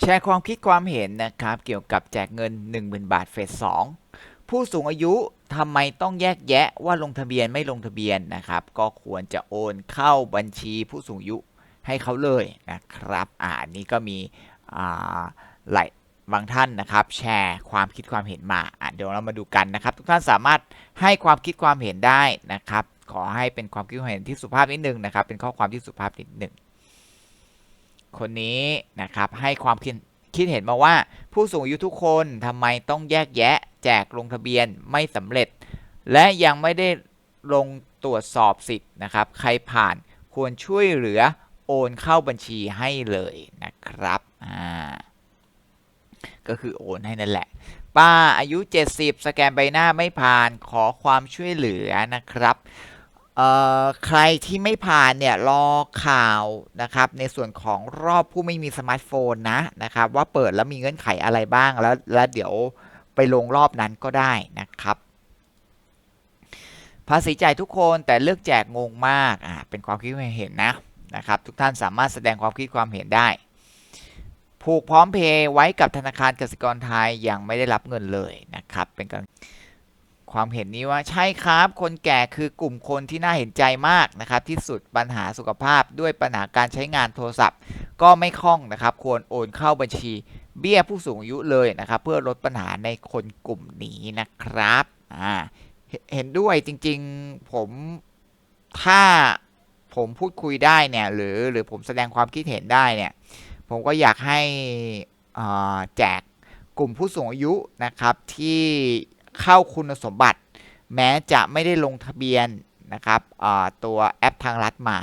แชร์ความคิดความเห็นนะครับ เกี่ยวกับแจกเงิน 10,000 บาทเฟส2ผู้สูงอายุทำไมต้องแยกแยะว่าลงทะเบียนไม่ลงทะเบียนนะครับ ก็ควรจะโอนเข้าบัญชีผู้สูงอายุให้เขาเลยนะครับอ่านนี้ก็มีอ่าหลายบางท่านนะครับ แชร์ความคิดความเห็นมาอะเดี๋ยวเรามาดูกันนะครับ ทุกท่านสามารถให้ความคิดความเห็นได้นะครับ ขอให้เป็นความคิดความเห็นที่สุภาพนิดนึงนะครับ เป็นข้อความที่สุภาพนิดนึง คนนี้นะครับให้ความคิดคิดเห็นมาว่า ผู้สูงอายุทุกคนทำไมต้องแยกแยะ แจกลงทะเบียนไม่สำเร็จ และยังไม่ได้ลงตรวจสอบสิทธิ์นะครับ ใครผ่านควรช่วยเหลือโอนเข้าบัญชีให้เลยนะครับอ่าก็คือโอนให้นั่นแหละ ป้าอายุ 70 สแกนใบหน้าไม่ผ่านขอความช่วยเหลือนะครับ ใครที่ไม่ผ่านเนี่ยรอข่าวนะครับในส่วนของรอบผู้ไม่มีสมาร์ทโฟนนะนะครับว่าเปิดแล้วมีเงื่อนไขอะไรบ้างแล้วแล้วเดี๋ยวไปลงรอบนั้นก็ได้นะครับ ภาษีจ่ายทุกคนแต่เลือกแจกงงมากอ่าเป็นความคิดความเห็นนะนะครับ ทุกท่านสามารถแสดงความคิดความเห็นได้ ผูกพร้อมเพย์ไว้กับธนาคารกสิกรไทยยังไม่ได้รับเงินเลยนะครับเป็นการ ความเห็นนี้ว่าใช่ครับ คนแก่คือกลุ่มคนที่น่าเห็นใจมากนะครับที่สุดปัญหาสุขภาพด้วยปัญหาการใช้งานโทรศัพท์ ก็ไม่คล่องนะครับ ควรโอนเข้าบัญชีเบี้ยผู้สูงอายุเลยนะครับ เพื่อลดปัญหาในคนกลุ่มนี้นะครับอ่าเห็นเห็นด้วยจริงๆผมถ้าผมพูดคุยได้เนี่ยหรือหรือผมแสดงความคิดเห็นได้เนี่ยผมก็อยากให้อ่าแจกกลุ่มผู้สูงอายุนะครับที่ เข้าคุณสมบัติ แม้จะไม่ได้ลงทะเบียนนะครับตัวแอปทางรัฐมา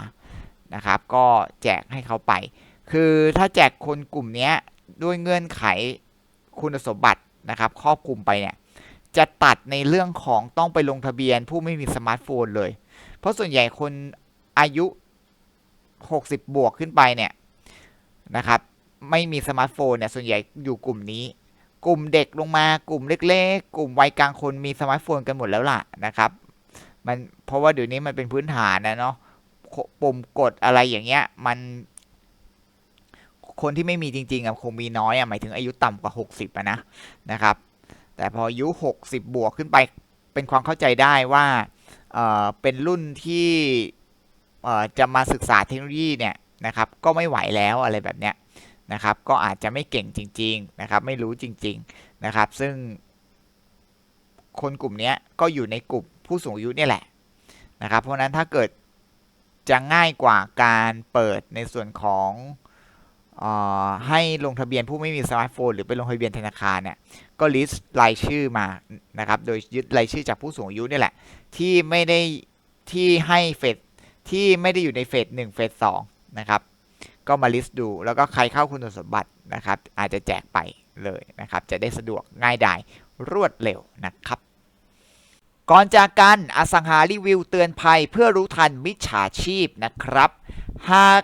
นะครับก็แจกให้เขาไป คือถ้าแจกคนกลุ่มนี้ด้วยเงื่อนไขคุณสมบัตินะครับครอบคลุมไปเนี่ยจะตัดในเรื่องของต้องไปลงทะเบียนผู้ไม่มีสมาร์ทโฟนเลย เพราะส่วนใหญ่คนอายุ 60 บวกขึ้นไปเนี่ยนะครับไม่มีสมาร์ทโฟนเนี่ยส่วนใหญ่อยู่กลุ่มนี้ กลุ่มเด็กลงมากลุ่มเล็กๆ กลุ่มวัยกลางคนมีสมาร์ทโฟนกันหมดแล้วล่ะนะครับ มันเพราะว่าเดี๋ยวนี้มันเป็นพื้นฐานนะเนาะปุ่มกดอะไรอย่างเงี้ย มันคนที่ไม่มีจริงๆอะคงมีน้อยอะหมายถึงอายุต่ำกว่า 60อะนะนะครับ แต่พออายุ 60 บวกขึ้นไปเป็นความเข้าใจได้ว่าเอ่อเป็นรุ่นที่เอ่อจะมาศึกษาเทคโนโลยีเนี่ยนะครับ ก็ไม่ไหวแล้วอะไรแบบเนี้ย นะครับ ก็อาจจะไม่เก่งจริง ๆ นะครับ ไม่รู้จริง ๆ นะครับ ซึ่ง คนกลุ่มนี้ก็อยู่ในกลุ่มผู้สูงอายุเนี่ยแหละนะครับ เพราะนั้นถ้าเกิดจะง่ายกว่าการเปิดในส่วนของออให้ลงทะเบียนผู้ไม่มีสมาร์ทโฟน หรือไปลงทะเบียนธนาคารเนี่ยก็ลิสต์รายชื่อมานะครับ โดยยึดรายชื่อจากผู้สูงอายุนี่แหละ ที่ไม่ได้ที่ให้เฟสที่ไม่ได้อยู่ในเฟสหนึ่งเฟสสองนะครับ ก็มาลิสต์ดู แล้วก็ใครเข้าคุณสมบัตินะครับ อาจจะแจกไปเลยนะครับ จะได้สะดวกง่ายดายรวดเร็วนะครับ ก่อนจากกันอสังหารีวิวเตือนภัยเพื่อรู้ทันมิจฉาชีพนะครับ หาก